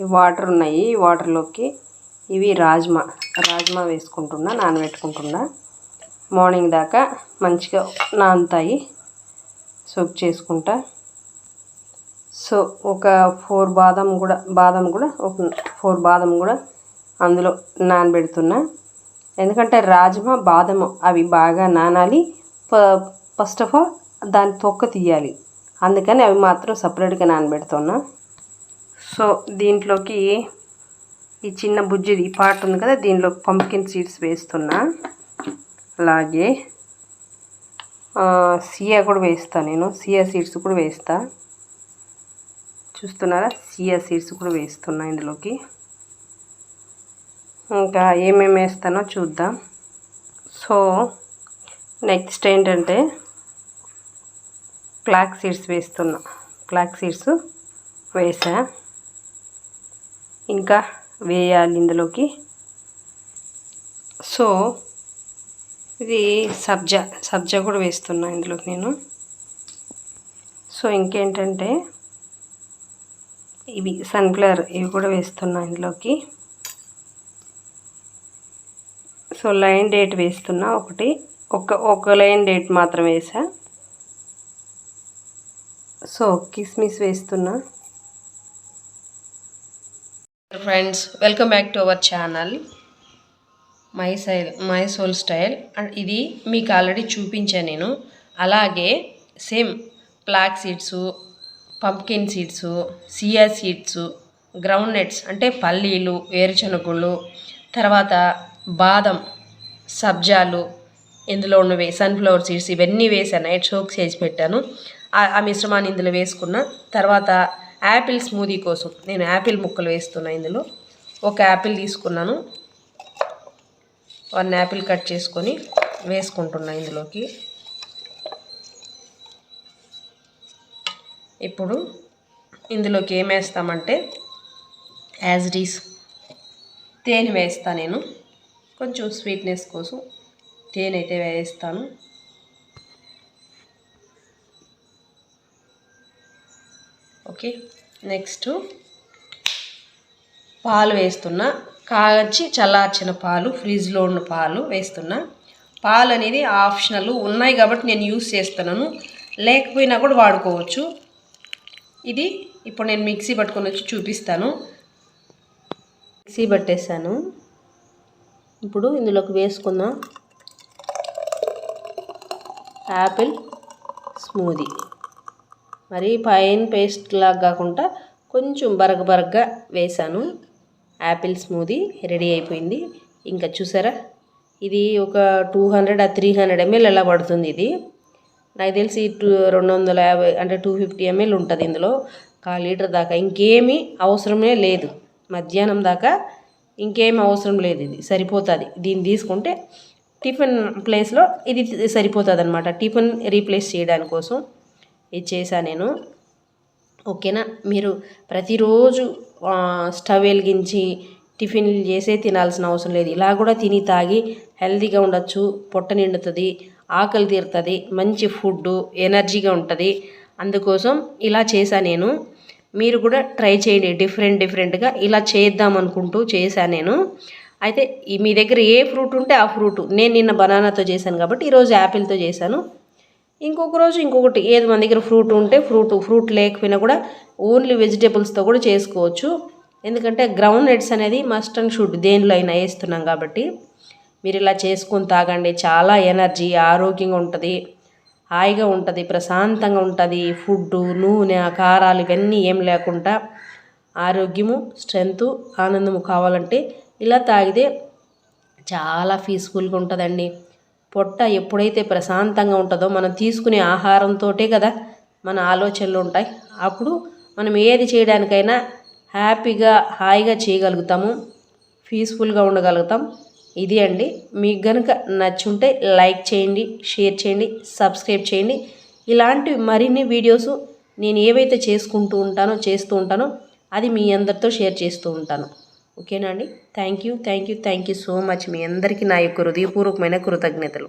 Water ఉన్నాయి. ఈ వాటర్లోకి ఇవి రాజ్మా రాజ్మా వేసుకుంటున్నా నానబెట్టుకుంటున్నా. మార్నింగ్ దాకా మంచిగా నానుతాయి. సోప్ చేసుకుంటా. సో ఒక ఫోర్ బాదం కూడా బాదం కూడా ఒక ఫోర్ బాదం కూడా అందులో నానబెడుతున్నా. ఎందుకంటే రాజ్మా బాదము అవి బాగా నానాలి. ఫస్ట్ ఆఫ్ ఆల్ దాని తొక్క తీయాలి. అందుకని అవి మాత్రం సపరేట్గా నానబెడుతున్నా. సో దీంట్లోకి ఈ చిన్న బుజ్జిది పార్ట్ ఉంది కదా దీనిలో పంకిన్ సీడ్స్ వేస్తున్నా. అలాగే సియా కూడా వేస్తా నేను. సియా సీడ్స్ కూడా వేస్తా. చూస్తున్నారా? సియా సీడ్స్ కూడా వేస్తున్నా ఇందులోకి. ఇంకా ఏమేమి వేస్తానో చూద్దాం. సో నెక్స్ట్ ఏంటంటే ఫ్లాక్ సీడ్స్ వేస్తున్నా. ఫ్లాక్ సీడ్స్ వేసా. ఇంకా వేయాలి ఇందులోకి. సో ఇది సబ్జా సబ్జా కూడా వేస్తున్నా ఇందులోకి నేను. సో ఇంకేంటంటే ఇవి సన్ఫ్లవర్ ఇవి కూడా వేస్తున్నా ఇందులోకి. సో లైన్ డేట్ వేస్తున్నా ఒకటి. ఒక ఒక లైన్ డేట్ మాత్రం వేసా. సో కిస్మిస్ వేస్తున్నా. Friends welcome back to our channel my sail my soul style and ఇది మీకు ఆల్రెడీ చూపించాను నేను. అలాగే same flax seeds pumpkin seeds chia seeds ground nuts అంటే పల్లీలు వేరుశనగలు తర్వాత బాదం సబ్జాలు ఇందులో ఉన్నవి సన్ఫ్లవర్ సీడ్స్ ఇవన్నీ వేసాను. నైట్ సోక్ చేసి పెట్టాను. ఆ మిశ్రమాన్ని ఇందులో వేసుకున్న తర్వాత యాపిల్ స్మూదీ కోసం నేను యాపిల్ ముక్కలు వేస్తున్నా ఇందులో. ఒక యాపిల్ తీసుకున్నాను. వన్ యాపిల్ కట్ చేసుకొని వేసుకుంటున్నా ఇందులోకి. ఇప్పుడు ఇందులోకి ఏం వేస్తామంటే యాజ్ డీస్ తేనె వేస్తా నేను. కొంచెం స్వీట్నెస్ కోసం తేనె అయితే వేస్తాను. ఓకే. నెక్స్ట్ పాలు వేస్తున్నా. కాచి చల్లార్చిన పాలు ఫ్రిడ్జ్లో ఉన్న పాలు వేస్తున్నా. పాలు అనేది ఆప్షనల్ ఉన్నాయి కాబట్టి నేను యూస్ చేస్తున్నాను. లేకపోయినా కూడా వాడుకోవచ్చు. ఇది ఇప్పుడు నేను మిక్సీ పట్టుకొని వచ్చి చూపిస్తాను. మిక్సీ పట్టేసాను ఇప్పుడు ఇందులోకి వేసుకుందాం యాపిల్ స్మూదీ. మరి పైన పేస్ట్ లాగా కాకుండా కొంచెం బరగ బరగ్గా వేసాను. యాపిల్ స్మూదీ రెడీ అయిపోయింది. ఇంకా చూసారా? ఇది ఒక two hundred uh three hundred ML ఎలా పడుతుంది ఇది? నాకు తెలిసి టూ రెండు వందల యాభై అంటే టూ ఫిఫ్టీ ఎంఎల్ ఉంటుంది ఇందులో. కాల్ లీటర్ దాకా. ఇంకేమీ అవసరమే లేదు. మధ్యాహ్నం దాకా ఇంకేం అవసరం లేదు ఇది. సరిపోతుంది. దీన్ని తీసుకుంటే టిఫిన్ ప్లేస్లో ఇది సరిపోతుంది అనమాట టిఫిన్ రీప్లేస్ చేయడానికి కోసం ఇది చేశాను నేను. ఓకేనా? మీరు ప్రతిరోజు స్టవ్ వెలిగించి టిఫిన్లు చేసే తినాల్సిన అవసరం లేదు. ఇలా కూడా తిని తాగి హెల్తీగా ఉండొచ్చు పొట్ట నిండుతుంది ఆకలి తీరుతుంది మంచి ఫుడ్ ఎనర్జీగా ఉంటుంది. అందుకోసం ఇలా చేశా నేను. మీరు కూడా ట్రై చేయండి డిఫరెంట్ డిఫరెంట్గా ఇలా చేద్దాం అనుకుంటూ చేశాను నేను. అయితే మీ దగ్గర ఏ ఫ్రూట్ ఉంటే ఆ ఫ్రూట్. నేను నిన్న బనానాతో చేశాను కాబట్టి ఈరోజు యాపిల్తో చేశాను. ఇంకొక రోజు ఇంకొకటి ఏది మన దగ్గర ఫ్రూట్ ఉంటే ఫ్రూట్ ఫ్రూట్ లేకపోయినా కూడా ఓన్లీ వెజిటేబుల్స్తో కూడా చేసుకోవచ్చు. ఎందుకంటే గ్రౌండ్ నట్స్ అనేది మస్ట్ అండ్ షుడ్ దేనిలో అయినా వేస్తున్నాం కాబట్టి మీరు ఇలా చేసుకొని తాగండి. చాలా ఎనర్జీ ఆరోగ్యంగా ఉంటుంది హాయిగా ఉంటుంది ప్రశాంతంగా ఉంటుంది. ఫుడ్ నూనె కారాలు ఇవన్నీ ఏం లేకుండా ఆరోగ్యము స్ట్రెంగ్త్ ఆనందము కావాలంటే ఇలా తాగితే చాలా పీస్ఫుల్గా ఉంటుందండి. పొట్ట ఎప్పుడైతే ప్రశాంతంగా ఉంటుందో మనం తీసుకునే ఆహారంతోటే కదా మన ఆలోచనలు ఉంటాయి. అప్పుడు మనం ఏది చేయడానికైనా హ్యాపీగా హాయిగా చేయగలుగుతాము. పీస్ఫుల్గా ఉండగలుగుతాం. ఇది అండి. మీకు కనుక నచ్చుంటే లైక్ చేయండి షేర్ చేయండి సబ్స్క్రైబ్ చేయండి. ఇలాంటి మరిన్ని వీడియోస్ నేను ఏవైతే చేసుకుంటూ ఉంటానో చేస్తూ ఉంటానో అది మీ అందరితో షేర్ చేస్తూ ఉంటాను. ఓకేనా అండి? Thank you thank you thank you so much మీ అందరికీ నా యొక్క హృదయపూర్వకమైన కృతజ్ఞతలు.